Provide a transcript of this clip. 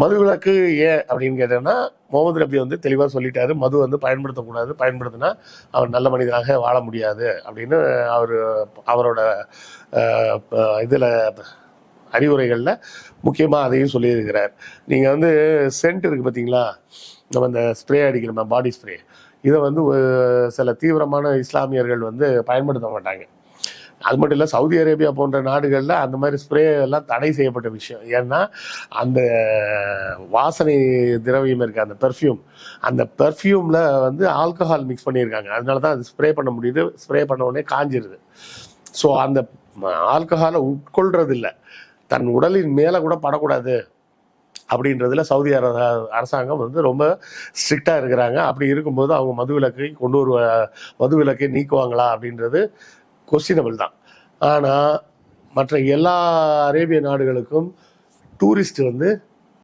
மதுவிலக்கு ஏன் அப்படின்னு கேட்டோம்னா முகமது நபி வந்து தெளிவாக சொல்லிட்டாரு. மது வந்து பயன்படுத்தக்கூடாது. பயன்படுத்தினா அவர் நல்ல மனிதனாக வாழ முடியாது அப்படின்னு அவர் அவரோட இதில் அறிவுரைகளில் முக்கியமாக அதையும் சொல்லியிருக்கிறார். நீங்கள் வந்து சென்ட் இருக்குது பார்த்தீங்களா நம்ம இந்த ஸ்ப்ரே அடிக்கிறோம் பாடி ஸ்ப்ரே இதை வந்து சில தீவிரமான இஸ்லாமியர்கள் வந்து பயன்படுத்த மாட்டாங்க. அது மட்டும் இல்லை சவுதி அரேபியா போன்ற நாடுகளில் அந்த மாதிரி ஸ்ப்ரே எல்லாம் தடை செய்யப்பட்ட விஷயம். ஏன்னா அந்த வாசனை திரவியம் இருக்கு அந்த பெர்ஃப்யூம் அந்த பெர்ஃப்யூமில் வந்து ஆல்கஹால் மிக்ஸ் பண்ணியிருக்காங்க. அதனால தான் அது ஸ்ப்ரே பண்ண முடியுது ஸ்ப்ரே பண்ண உடனே காஞ்சிருது. ஸோ அந்த ஆல்கஹாலை உட்கொள்றது தன் உடலின் மேலே கூட படக்கூடாது அப்படின்றதுல சவுதி அரசாங்கம் வந்து ரொம்ப ஸ்ட்ரிக்டாக இருக்கிறாங்க. அப்படி இருக்கும்போது அவங்க மதுவிலக்கை கொண்டு வருவ மதுவிலக்கை நீக்குவாங்களா அப்படின்றது கொஸ்டினபிள் தான். ஆனால் மற்ற எல்லா அரேபிய நாடுகளுக்கும் டூரிஸ்ட் வந்து